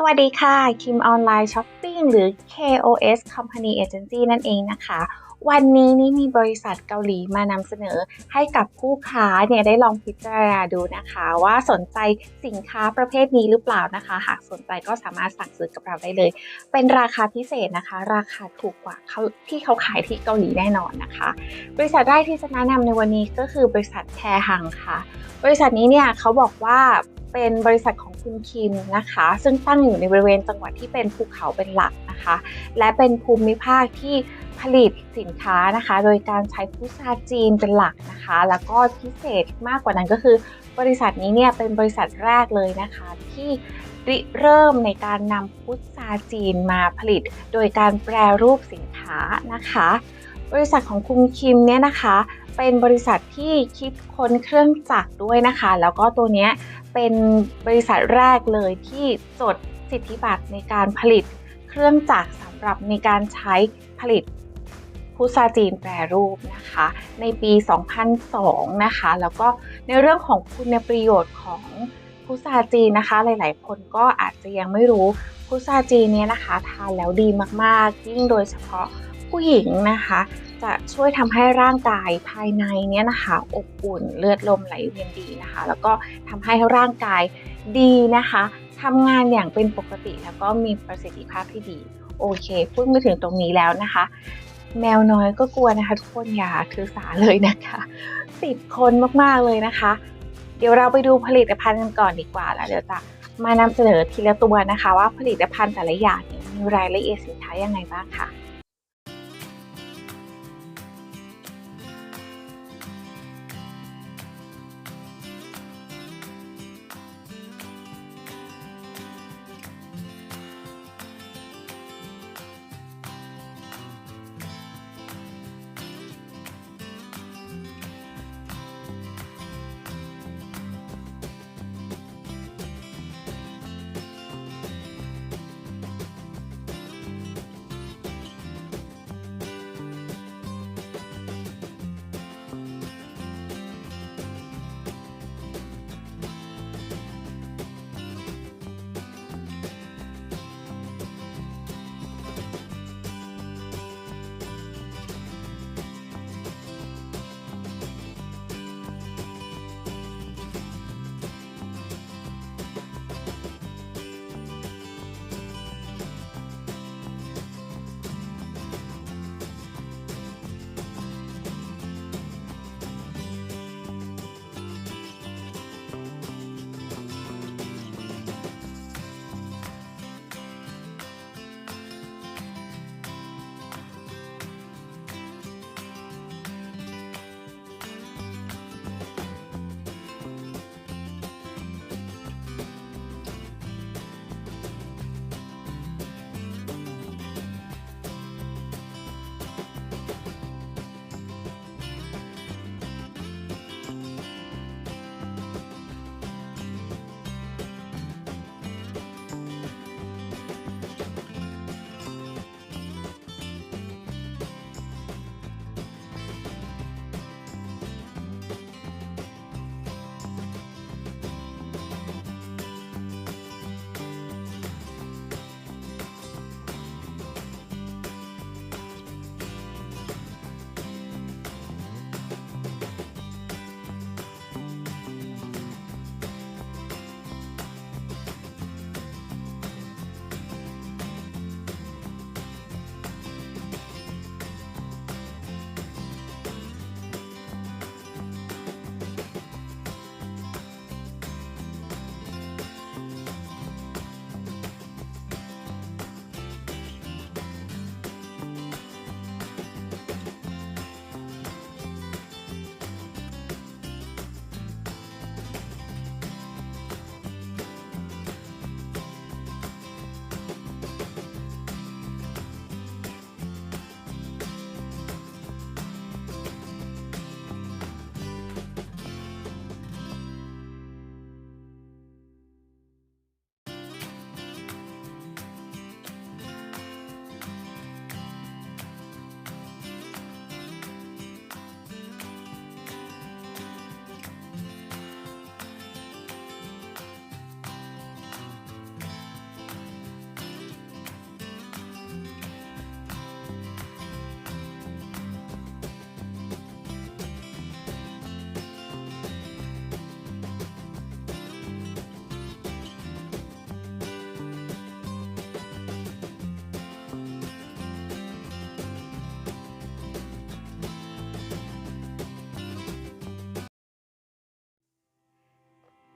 สวัสดีค่ะ คิมออนไลน์ช้อปปิ้งหรือ KOS Company Agency นั่นเองนะคะ วันนี้นี่มีบริษัทเกาหลีมานำเสนอให้กับผู้ค้าเนี่ยได้ลองพิจารณาดูนะคะ ว่าสนใจสินค้าประเภทนี้หรือเปล่านะคะ หากสนใจก็สามารถสั่งซื้อกับเราได้เลย เป็นราคาพิเศษนะคะ ราคาถูกกว่าเขาที่เขาขายที่เกาหลีแน่นอนนะคะ บริษัทแรกที่จะแนะนำในวันนี้ก็คือบริษัทแชร์หังค่ะ บริษัทนี้เนี่ยเขาบอกว่า เป็นบริษัทของคุณคิมนะคะ ซึ่งตั้งอยู่ในบริเวณจังหวัดที่เป็นภูเขาเป็นหลักนะคะ และเป็นภูมิภาคที่ผลิตสินค้านะคะ โดยการใช้พุทราจีนเป็นหลักนะคะ แล้วก็พิเศษมากกว่านั้นก็คือบริษัทนี้เนี่ยเป็นบริษัทแรกเลยนะคะ ที่ริเริ่มในการนำพุทราจีนมาผลิต โดยการแปรรูปสินค้านะคะ บริษัทของคุณคิมเนี่ยนะคะ เป็นบริษัทที่คิดค้นเครื่องจักรด้วยนะคะ แล้วก็ตัวนี้เป็นบริษัทแรกเลยที่จดสิทธิบัตรในการผลิตเครื่องจักรสำหรับในการใช้ผลิตพุทราจีนแปรรูปนะคะ ในปี 2002 นะคะ แล้วก็ในเรื่องของคุณประโยชน์ของพุทราจีนนะคะ หลาย ๆ คนก็อาจจะยังไม่รู้พุทราจีนเนี้ยนะคะ ทานแล้วดีมาก ๆ ยิ่งโดยเฉพาะผู้หญิงนะคะ จะช่วยทำให้ร่างกายภายในเนี้ยนะคะอบอุ่นเลือดลมไหลเวียนดีนะคะ แล้วก็ทำให้ร่างกายดีนะคะทำงานอย่างเป็นปกติแล้วก็มีประสิทธิภาพที่ดี โอเคพูดมาถึงตรงนี้แล้วนะคะ แมวน้อยก็กลัวนะคะ ทุกคนอย่าถือสาเลยนะคะติดคนมากๆเลยนะคะ เดี๋ยวเราไปดูผลิตภัณฑ์กันก่อนดีกว่าแล้วเดี๋ยวจะมานำเสนอทีละตัวนะคะ ว่าผลิตภัณฑ์แต่ละอย่างมีรายละเอียดสินค้ายังไงบ้างค่ะ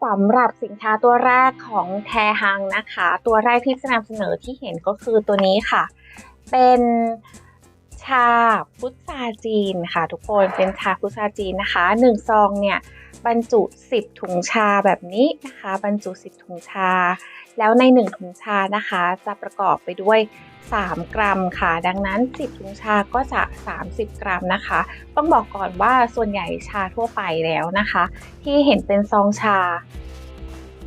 สำหรับสินค้าตัวแรกของแทฮังนะคะ ตัวแรกที่จะนำเสนอที่เห็นก็คือตัวนี้ค่ะ เป็นชาพุทราจีนค่ะทุกคนเป็นชาพุทราจีนนะคะ1ซองเนี่ยบรรจุ 10 ถุงชาแบบนี้นะคะ บรรจุ 10 ถุงชา แล้วใน1ถุงชานะคะ จะประกอบไปด้วย 3 กรัมค่ะ ดังนั้น 10ถุงชาก็จะ 30 กรัมนะคะ ต้องบอกก่อนว่าส่วนใหญ่ชาทั่วไปแล้วนะคะ ที่เห็นเป็นซองชา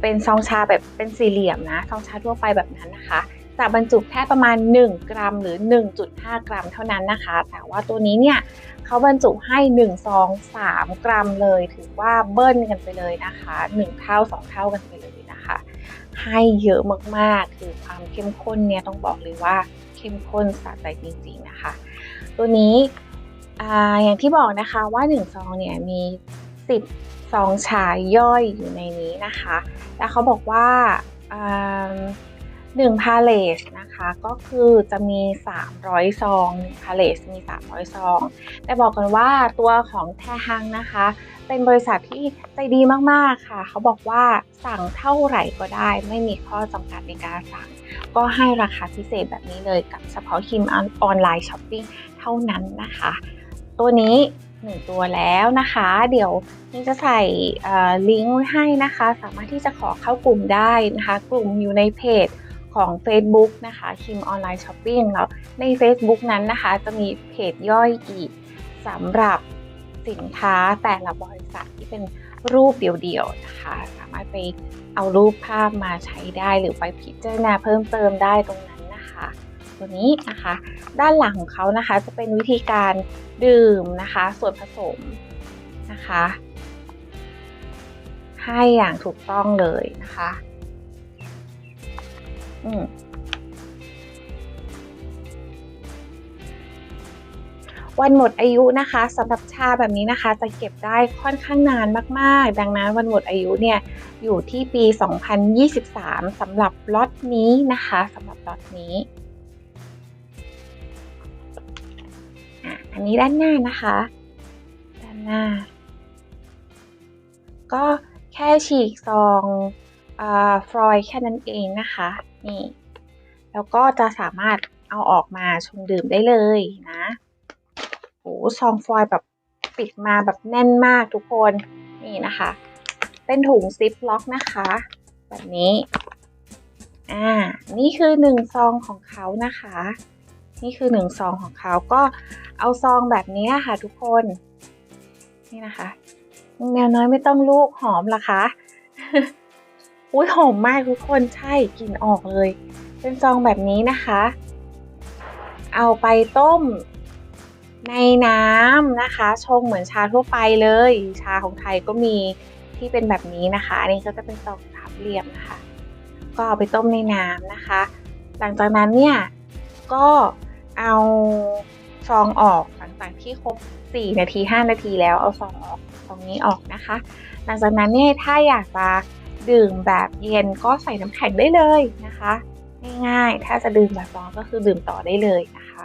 เป็นซองชาแบบเป็นสี่เหลี่ยมนะซองชาทั่วไปแบบนั้นนะคะจะบรรจุแค่ประมาณ 1 กรัมหรือ 1.5 กรัมเท่านั้นนะคะ แต่ว่าตัวนี้เนี่ยเขาบรรจุให้1ซอง3กรัมเลย ถือว่าเบิ้ลกันไปเลยนะคะ 1 เท่า 2 เท่ากันไปเลยนะคะ ให้เยอะมากๆ คือความเข้มข้นเนี่ยต้องบอกเลยว่าเข้มข้นสะใจจริงๆนะคะ ตัวนี้ออย่างที่บอกนะคะว่า1ซองเนี่ยมี 10ซองชาย่อยอยู่ในนี้นะคะ แล้วเขาบอกว่า1พาเลสนะ คะก็คือจะมี 300 ซองพาเลสมี 300 ซอง แต่บอกกันว่าตัวของแทฮังนะคะ เป็นบริษัทที่ใจดีมากๆค่ะ เขาบอกว่าสั่งเท่าไหร่ก็ได้ ไม่มีข้อจำกัดในการสั่ง ก็ให้ราคาพิเศษแบบนี้เลยกับเฉพาะคิมออนไลน์ช้อปปิ้งเท่านั้นนะคะ ตัวนี้1ตัวแล้วนะคะ เดี๋ยวนี่จะใส่ลิงก์ไว้ให้นะคะ สามารถที่จะขอเข้ากลุ่มได้นะคะ กลุ่มอยู่ในเพจ ของ Facebook นะคะคิมออนไลน์ช้อปปิ้งแล้วใน Facebook นั้นนะคะ จะมีเพจย่อยอีกสำหรับสินค้าแต่ละบริษัทที่เป็นรูปเดียวๆนะคะ สามารถไปเอารูปภาพมาใช้ได้หรือไปพิจารณาเพิ่มเติมได้ตรงนั้นนะคะ ตัวนี้นะคะ ด้านหลังของเขานะคะจะเป็นวิธีการดื่มนะคะ ส่วนผสมนะคะ ให้อย่างถูกต้องเลยนะคะ วันหมดอายุนะคะสำหรับชาแบบนี้นะคะ จะเก็บได้ค่อนข้างนานมากๆ ดังนั้นวันหมดอายุเนี่ยอยู่ที่ปี 2023สำหรับล็อตนี้นะคะสำหรับล็อตนี้อันนี้ด้านหน้านะคะ ด้านหน้า ก็แค่ฉีกซองฟลอยแค่นั้นเองนะคะ นี่ แล้วก็จะสามารถเอาออกมาชงดื่มได้เลยนะโอ้ซองฟอยแบบปิดมาแบบแน่นมากทุกคนนี่นะคะ เป็นถุงซิปล็อกนะคะ แบบนี้อ่านี่คือหนึ่งซองของเขานะคะ นี่คือหนึ่งซองของเขาก็เอาซองแบบนี้ค่ะทุกคนนี่นะคะแมวน้อยไม่ต้องลูกหอมหรอคะ อุ้ยหอมมากทุกคนใช่กลิ่นออกเลย เป็นซองแบบนี้นะคะ เอาไปต้มในน้ำนะคะ ชงเหมือนชาทั่วไปเลย ชาของไทยก็มีที่เป็นแบบนี้นะคะอันนี้ก็จะเป็นซองสามเหลี่ยมนะคะ ก็เอาไปต้มในน้ำนะคะ หลังจากนั้นเนี่ยก็เอาซองออกหลังจากที่ครบ 4 นาที 5 นาทีแล้วเอาซองออกซองนี้ออกนะคะ หลังจากนั้นเนี่ยถ้าอยากจะ ดื่มแบบเย็นก็ใส่น้ำแข็งได้เลยนะคะ ง่ายๆ ถ้าจะดื่มแบบร้อนก็คือดื่มต่อได้เลยนะคะ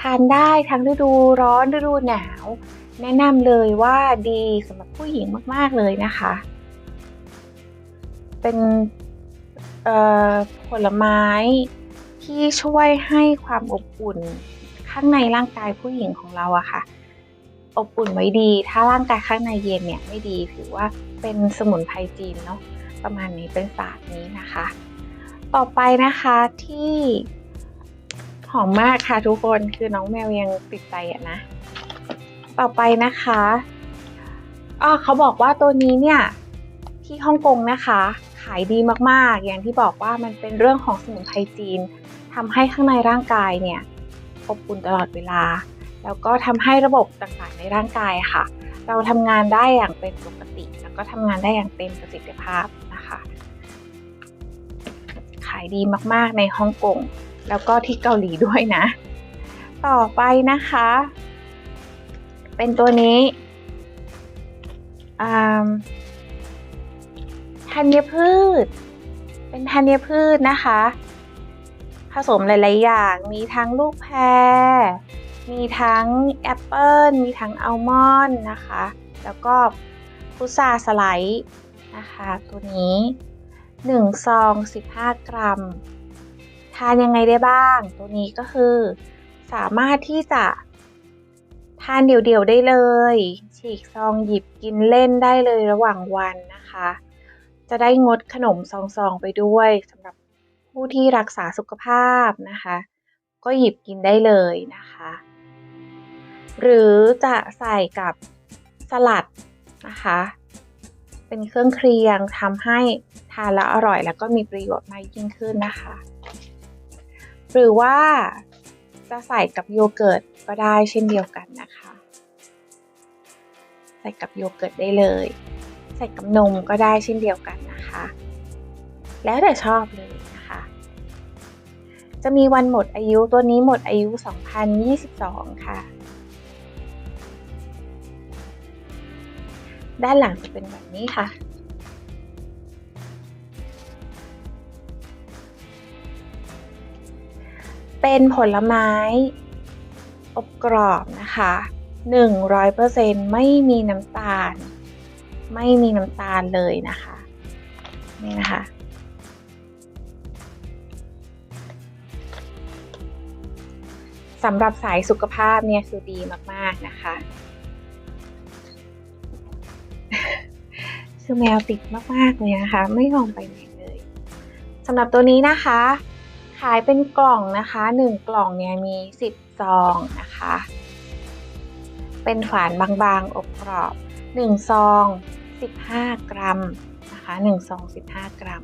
ทานได้ทั้งฤดูร้อนฤดูหนาว แนะนำเลยว่าดีสำหรับผู้หญิงมากๆเลยนะคะ เป็นผลไม้ที่ช่วยให้ความอบอุ่นข้างในร่างกายผู้หญิงของเราอะค่ะ อบอุ่นไว้ดี ถ้าร่างกายข้างในเย็นเนี่ยไม่ดี ถือว่าเป็นสมุนไพรจีนเนาะ ประมาณนี้เป็นศาสตร์นี้นะคะ ต่อไปนะคะที่หอมมากค่ะทุกคน คือน้องแมวยังติดใจอะนะ ต่อไปนะคะอ๋อเขาบอกว่าตัวนี้เนี่ยที่ฮ่องกงนะคะ ขายดีมากๆ อย่างที่บอกว่ามันเป็นเรื่องของสมุนไพรจีนทำให้ข้างในร่างกายเนี่ยอบอุ่นตลอดเวลา แล้วก็ทำให้ระบบต่างๆในร่างกายค่ะ เราทำงานได้อย่างเป็นปกติ แล้วก็ทำงานได้อย่างเต็มประสิทธิภาพนะคะ ขายดีมากๆในฮ่องกงแล้วก็ที่เกาหลีด้วยนะ ต่อไปนะคะ เป็นตัวนี้ธัญพืช เป็นธัญพืชนะคะ ผสมหลาย ๆ อย่าง มีทั้งลูกแพร มีทั้งแอปเปิลมีทั้งอัลมอนด์นะคะ แล้วก็พุทราสไลด์นนะคะ ตัวนี้1ซอง15 กรัม ทานยังไงได้บ้าง ตัวนี้ก็คือ สามารถที่จะ ทานเดี่ยวๆได้เลย ฉีกซองหยิบกินเล่นได้เลยระหว่างวันนะคะ จะได้งดขนมซองๆไปด้วยสำหรับผู้ที่รักษาสุขภาพนะคะ ก็หยิบกินได้เลยนะคะ หรือจะใส่กับสลัดนะคะ เป็นเครื่องเคียงทำให้ทานแล้วอร่อยแล้วก็มีประโยชน์มากยิ่งขึ้นนะคะ หรือว่าจะใส่กับโยเกิร์ตก็ได้เช่นเดียวกันนะคะ ใส่กับโยเกิร์ตได้เลย ใส่กับนมก็ได้เช่นเดียวกันนะคะ แล้วแต่ชอบเลยนะคะ จะมีวันหมดอายุตัวนี้หมดอายุ 2022 ค่ะ ด้านหลังจะเป็นแบบนี้ค่ะ เป็นผลไม้อบกรอบนะคะ 100%ไม่มีน้ำตาล ไม่มีน้ำตาลเลยนะคะ นี่นะคะสำหรับสายสุขภาพเนี่ยคือดีมาก ๆ นะคะ คือแมวติดมากๆเลยนะคะ ไม่ยอมไปไหนเลยสำหรับตัวนี้นะคะ ขายเป็นกล่องนะคะ 1 กล่องเนี่ยมี 10 ซองนะคะ เป็นฝานบางๆ อบกรอบ 1 ซอง 15 กรัมนะคะ1ซอง 15 กรัม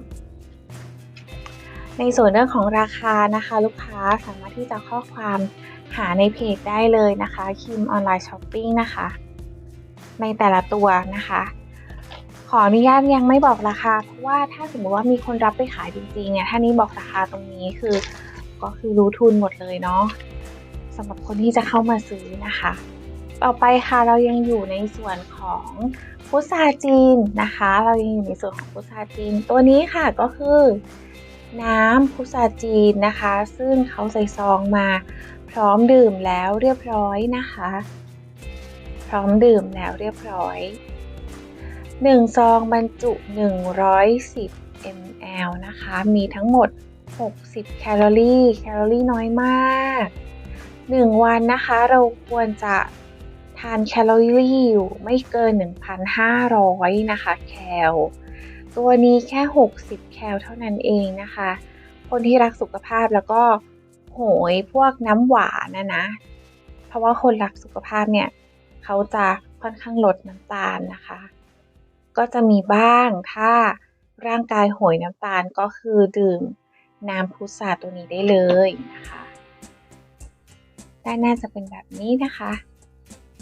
ในส่วนเรื่องของราคานะคะ ลูกค้าสามารถที่จะข้อความหาในเพจได้เลยนะคะคิมออนไลน์ช้อปปิ้งนะคะ ในแต่ละตัวนะคะ ออนุญาตยังไม่บอกราคา เพราะว่าถ้าสมมติว่ามีคนรับไปขายจริงๆเนี่ยถ้านี้บอกราคาตรงนี้คือ ก็คือรู้ทุนหมดเลยเนาะสำหรับคนที่จะเข้ามาซื้อนะคะ ต่อไปค่ะเรายังอยู่ในส่วนของพุทราจีนนะคะ เรายังอยู่ในส่วนของพุทราจีน ตัวนี้ค่ะก็คือ น้ำพุทราจีนนะคะ ซึ่งเขาใส่ซองมา พร้อมดื่มแล้วเรียบร้อยนะคะ พร้อมดื่มแล้วเรียบร้อย 1 ซองบรรจุ 110 ml นะคะ มีทั้งหมด 60 แคลอรี่ แคลอรี่น้อยมาก 1 วันนะคะ เราควรจะทานแคลอรี่อยู่ไม่เกิน 1,500 นะคะ แคล ตัวนี้แค่ 60 แคลเท่านั้นเองนะคะ คนที่รักสุขภาพแล้วก็โหยพวกน้ำหวานนะนะ เพราะว่าคนรักสุขภาพเนี่ย เขาจะค่อนข้างลดน้ำตาลนะคะ ก็จะมีบ้างถ้าร่างกายโหยน้ำตาลก็คือดื่มน้ำพุทราตัวนี้ได้เลยนะคะด้านหน้าจะเป็นแบบนี้นะคะ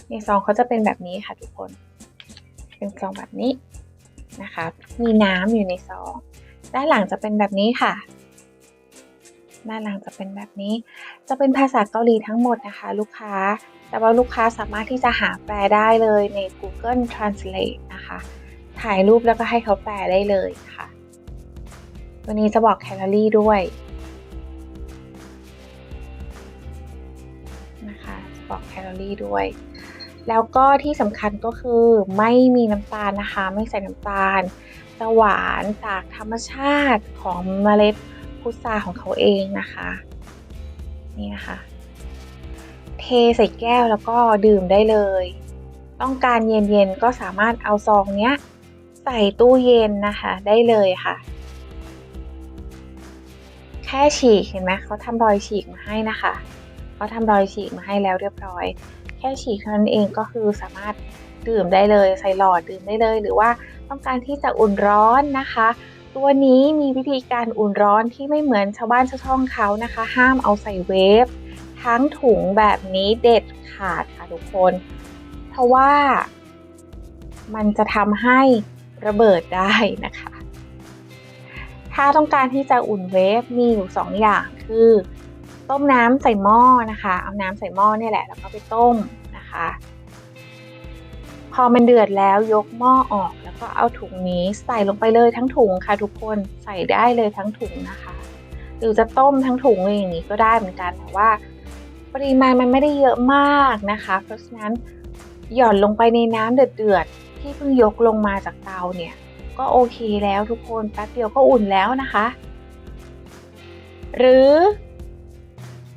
ในซองเขาจะเป็นแบบนี้ค่ะทุกคน เป็นซองแบบนี้นะคะ มีน้ำอยู่ในซอง ด้านหลังจะเป็นแบบนี้ค่ะ ด้านหลังจะเป็นแบบนี้ จะเป็นภาษาเกาหลีทั้งหมดนะคะ ลูกค้า แต่ว่าลูกค้าสามารถที่จะหาแปลได้เลยใน Google Translate นะคะ ถ่ายรูปแล้วก็ให้เขาแปลได้เลยค่ะ ตัวนี้จะบอกแคลอรี่ด้วยนะคะจะบอกแคลอรี่ด้วย แล้วก็ที่สำคัญก็คือไม่มีน้ำตาลนะคะ ไม่ใส่น้ำตาลจะหวานจากธรรมชาติของเมล็ดพุทราของเขาเองนะคะ นี่นะคะ เทใส่แก้วแล้วก็ดื่มได้เลย ต้องการเย็นๆก็สามารถเอาซองเนี้ย ใส่ตู้เย็นนะคะได้เลยค่ะ แค่ฉีกเห็นไหมเขาทำรอยฉีกมาให้นะคะเขาทำรอยฉีกมาให้แล้วเรียบร้อย แค่ฉีกเท่านั้นเองก็คือสามารถดื่มได้เลยใส่หลอดดื่มได้เลย หรือว่าต้องการที่จะอุ่นร้อนนะคะ ตัวนี้มีวิธีการอุ่นร้อนที่ไม่เหมือนชาวบ้านชาวช่องเขานะคะ ห้ามเอาใส่เวฟทั้งถุงแบบนี้เด็ดขาดค่ะทุกคน เพราะว่ามันจะทำให้ ระเบิดได้นะคะ ถ้าต้องการที่จะอุ่นเวฟมีอยู่2ออย่างคือ ต้มน้ำใส่หม้อนะคะ เอาน้ำใส่หม้อเนี่ยแหละแล้วก็ไปต้มนะคะ พอมันเดือดแล้วยกหม้อออกแล้วก็เอาถุงนี้ใส่ลงไปเลยทั้งถุงค่ะทุกคนใส่ได้เลยทั้งถุงนะคะหรือจะต้มทั้งถุงอย่างนี้ก็ได้เหมือนกันแต่ว่า ปริมาณมันไม่ได้เยอะมากนะคะ เพราะฉะนั้นหย่อนลงไปในน้ำเดือดๆ ที่เพิ่งยกลงมาจากเตาเนี่ย ก็โอเคแล้วทุกคนแป๊บเดียวก็อุ่นแล้วนะคะ หรือ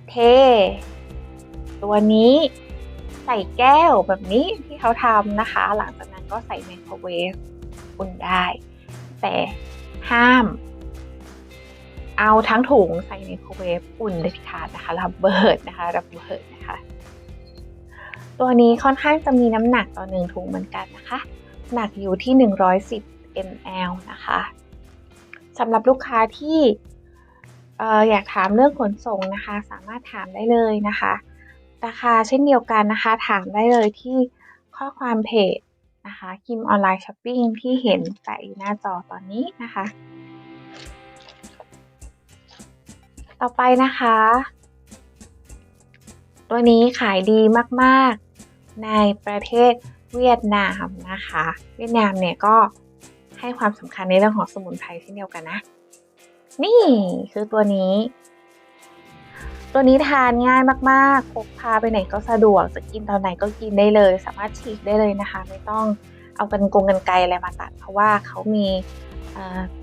เท ตัวนี้ใส่แก้วแบบนี้ที่เขาทำนะคะ หลังจากนั้นก็ใส่ไมโครเวฟอุ่นได้ แต่ห้าม เอาทั้งถุงใส่ไมโครเวฟอุ่นเด็ดขาดนะคะระเบิดนะคะระเบิดนะคะ ตัวนี้ค่อนข้างจะมีน้ำหนักต่อหนึ่งถุงเหมือนกันนะคะ หนักอยู่ที่ 110 ml นะคะสำหรับลูกค้าที่อออยากถามเรื่องขนส่งนะคะ สามารถถามได้เลยนะคะ ราคาเช่นเดียวกันนะคะ ถามได้เลยที่ข้อความเพจนะคะคิมออนไลน์ช้อปปิ้งที่เห็นแปะอยู่หน้าจอตอนนี้นะคะ ต่อไปนะคะ ตัวนี้ขายดีมาก ๆ ในประเทศ เวียดนามนะคะ เวียดนามเนี่ยก็ให้ความสำคัญในเรื่องของสมุนไพรเช่นเดียวกันนะ นี่คือตัวนี้ ตัวนี้ทานง่ายมากๆพกพาไปไหนก็สะดวก จะกินตอนไหนก็กินได้เลย สามารถฉีกได้เลยนะคะ ไม่ต้องเอากันกงกันไกรอะไรมาตัด เพราะว่าเขามี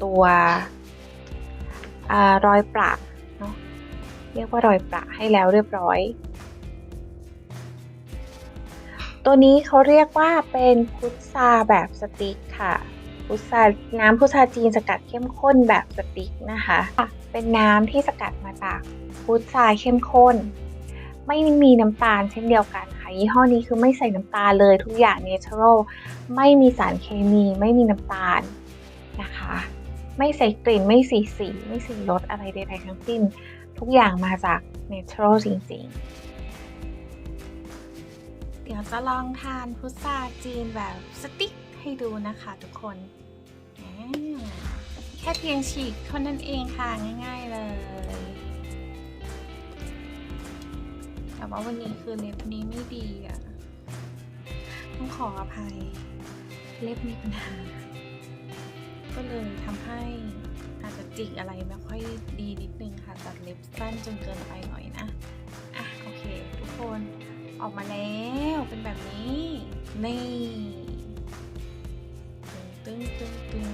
ตัวรอยประเนาะเรียกว่ารอยประให้แล้วเรียบร้อย ตัวนี้เขาเรียกว่าเป็นพุทราแบบสติ๊กค่ะ พุทราน้ำพุทราจีนสกัดเข้มข้นแบบสติ๊กนะคะ เป็นน้ำที่สกัดมาจากพุทราเข้มข้น ไม่มีน้ำตาลเช่นเดียวกันค่ะยี่ห้อนี้คือไม่ใส่น้ำตาลเลยทุกอย่างเนเชอรัลไม่มีสารเคมีไม่มีน้ำตาลนะคะ ไม่ใส่กลิ่นไม่สีสี ไม่สีรสอะไรใดๆทั้งสิ้น ทุกอย่างมาจากเนเชอรัลจริงๆ ดี๋ยวจะลองทานพุทราจีนแบบสติ๊กให้ดูนะคะทุกคน แค่เพียงฉีกเท่านั้นเองค่ะง่าย ๆเลย แต่ว่าวันนี้คือเล็บนี้ไม่ดีอะ ต้องขออภัย เล็บมีปัญหา ก็เลยทำให้อาจจะจิกอะไรไม่ค่อยดีนิดนึงค่ะตัดเล็บสั้นจนเกินไปหน่อยนะ อะโอเค ทุกคน ออกมาแล้วเป็นแบบนี้ นี่ตึ้งตึ้งตึ้ง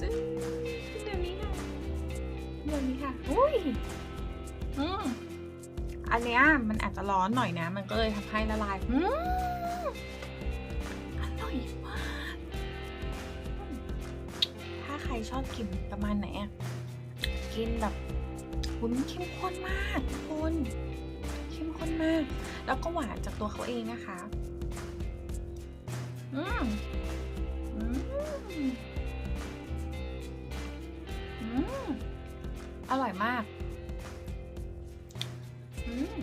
ตึ้งแบบนี้ค่ะแบบนี้ค่ะอุ้ยอืมอันเนี้ยมันอาจจะร้อนหน่อยนะ มันก็เลยทำให้ละลายอืมอร่อยมากถ้าใครชอบกินประมาณไหนอะกินแบบหุนเข้มข้นมากทุกคน เข้มข้นมาก แล้วก็หวานจากตัวเขาเองนะคะ อืมอืมอืมอร่อยมาก อืม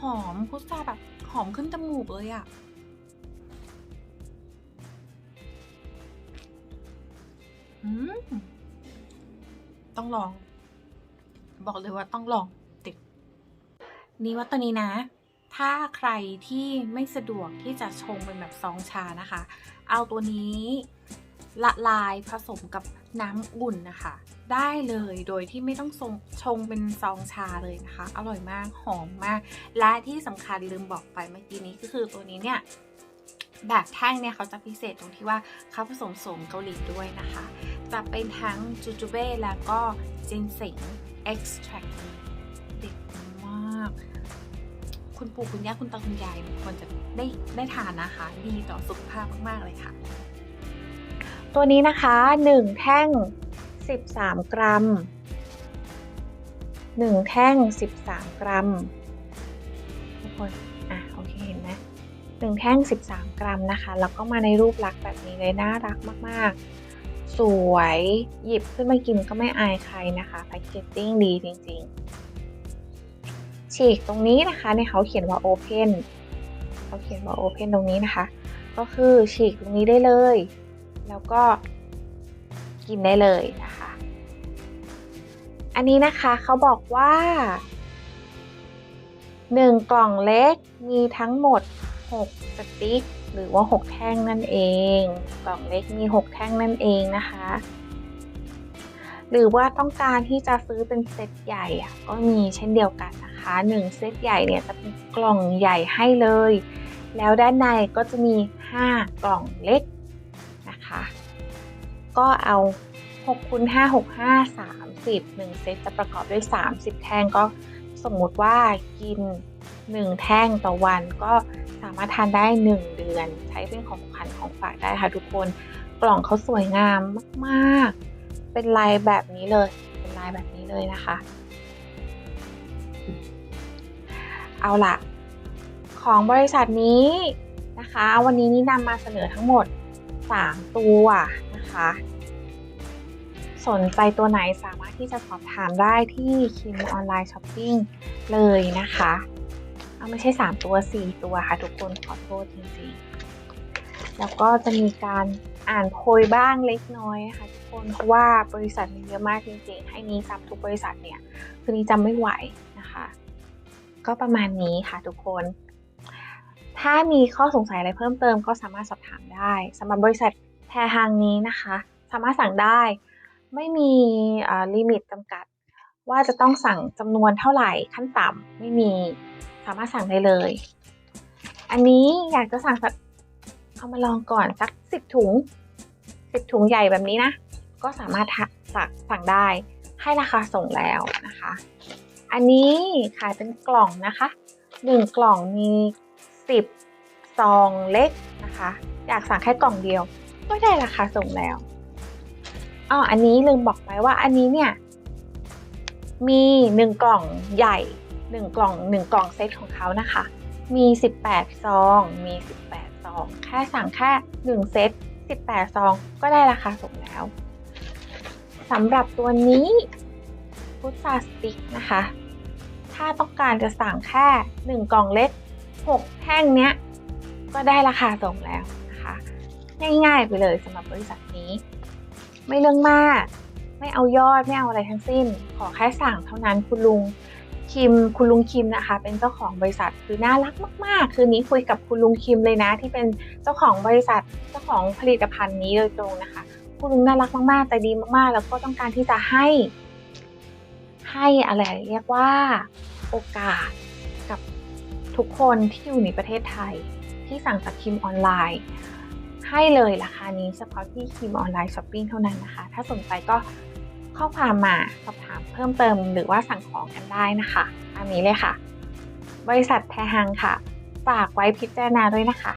หอมพุทราแบบหอมขึ้นจมูกเลยอะอืมต้องลอง บอกเลยว่าต้องลองติด นี่ว่าตัวนี้นะ ถ้าใครที่ไม่สะดวกที่จะชงเป็นแบบซองชานะคะ เอาตัวนี้ละลายผสมกับน้ำอุ่นนะคะ ได้เลยโดยที่ไม่ต้องชงชงเป็นซองชาเลยนะคะ อร่อยมากหอมมาก และที่สำคัญลืมบอกไปเมื่อกี้นี้ก็คือตัวนี้เนี่ยแบบแท่งเนี่ยเขาจะพิเศษตรงที่ว่าเขาผสมสมเกาหลีด้วยนะคะ จะเป็นทั้งจูจูเบ้แล้วก็จินเซ็ง เอ็กซ์แทรเด็ดมาก คุณปู่คุณย่าคุณตาคุณยายควรจะได้ได้ทานนะคะ ดีต่อสุขภาพมากๆเลยค่ะ ตัวนี้นะคะ 1 แท่ง 13 กรัม 1 แท่ง 13 กรัมทุกคนอะโอเคเห็นไหมหนึ่งแท่ง 13 กรัมนะคะ แล้วก็มาในรูปลักษณ์แบบนี้เลยน่ารักมากๆ สวย หยิบขึ้นมากินก็ไม่อายใครนะคะ แพคเกจจิ้งดีจริง ๆ ฉีกตรงนี้นะคะในเขาเขียนว่า Open เขาเขียนว่า Open ตรงนี้นะคะ ก็คือฉีกตรงนี้ได้เลย แล้วก็กินได้เลยนะคะ อันนี้นะคะเขาบอกว่า1กล่องเล็กมีทั้งหมด 6 สติ๊ก หรือว่า 6 แท่งนั่นเอง กล่องเล็กมี 6 แท่งนั่นเองนะคะ หรือว่าต้องการที่จะซื้อเป็นเซตใหญ่ก็มีเช่นเดียวกันนะคะ1เซตใหญ่เนี่ยจะเป็นกล่องใหญ่ให้เลย แล้วด้านในก็จะมี 5 กล่องเล็กนะคะ ก็เอา6คูณ5 6 5 30 1เซตจะประกอบด้วย 30 แท่งก็สมมุติว่ากิน 1 แท่งต่อวันก็สามารถทานได้ 1 เดือน ใช้เป็นของขวัญของฝากได้ค่ะทุกคนกล่องเขาสวยงามมาก ๆ เป็นลายแบบนี้เลย เป็นลายแบบนี้เลยนะคะ เอาล่ะของบริษัทนี้นะคะ วันนี้นี่นำมาเสนอทั้งหมด 3 ตัวนะคะ สนใจตัวไหนสามารถที่จะสอบถามได้ที่คิมออนไลน์ช้อปปิ้งเลยนะคะ เอาไม่ใช่3ตัว4ตัวค่ะทุกคนขอโทษจริงๆ แล้วก็จะมีการอ่านโพยบ้างเล็กน้อยนะคะทุกคนเพราะว่าบริษัทมีเยอะมากจริงๆ ให้นี้จำทุกบริษัทเนี่ยคือนี้จำไม่ไหวนะคะ ก็ประมาณนี้ค่ะทุกคน ถ้ามีข้อสงสัยอะไรเพิ่มเติมก็สามารถสอบถามได้สำหรับบริษัทแทฮางนี้นะคะ สามารถสั่งได้ไม่มีลิมิตจำกัด ว่าจะต้องสั่งจำนวนเท่าไหร่ขั้นต่ำไม่มีามารถสั่งได้เลย อันนี้อยากจะสั่งสักเอามาลองก่อนสักสิบถุงสิบถุงใหญ่แบบนี้นะ ก็สามารถสั่งสั่งได้ให้ราคาส่งแล้วนะคะ อันนี้ขายเป็นกล่องนะคะหนึ่งกล่องมีสิบซองเล็กนะคะ อยากสั่งแค่กล่องเดียว ก็ได้ราคาส่งแล้วอ๋ออันนี้ลืมบอกไปว่าอันนี้เนี่ยมีหนึ่งกล่องใหญ่ หนึ่งกล่องหนึ่งกล่องเซตของเขานะคะ มีสิบแปดซอง มีสิบแปดซอง แค่สั่งแค่หนึ่งเซตสิบแปดซอง ก็ได้ราคาส่งแล้วสำหรับตัวนี้พุทราสติกนะคะ ถ้าต้องการจะสั่งแค่หนึ่งกล่องเล็กหกแท่งเนี้ย ก็ได้ราคาส่งแล้วนะคะ ง่ายๆไปเลยสำหรับบริษัทนี้ ไม่เรื่องมาก ไม่เอายอด ไม่เอาอะไรทั้งสิ้น ขอแค่สั่งเท่านั้นคุณลุง คิมคุณลุงคิมนะคะ เป็นเจ้าของบริษัทคือน่ารักมาก ๆ คืนนี้คุยกับคุณลุงคิมเลยนะ ที่เป็นเจ้าของบริษัทเจ้าของผลิตภัณฑ์นี้โดยตรงนะคะ คุณลุงน่ารักมากๆใจดีมากๆ แล้วก็ต้องการที่จะให้ ให้อะไรเรียกว่าโอกาสกับทุกคนที่อยู่ในประเทศไทย ที่สั่งจากคิมออนไลน์ ให้เลยราคานี้เฉพาะที่คิมออนไลน์ช้อปปิ้งเท่านั้นนะคะ ถ้าสนใจก็ ข้อความมาสอบถามเพิ่มเติมหรือว่าสั่งของกันได้นะคะตามนี้เลยค่ะ บริษัทแทฮังค่ะ ฝากไว้พิจารณาด้วยนะคะ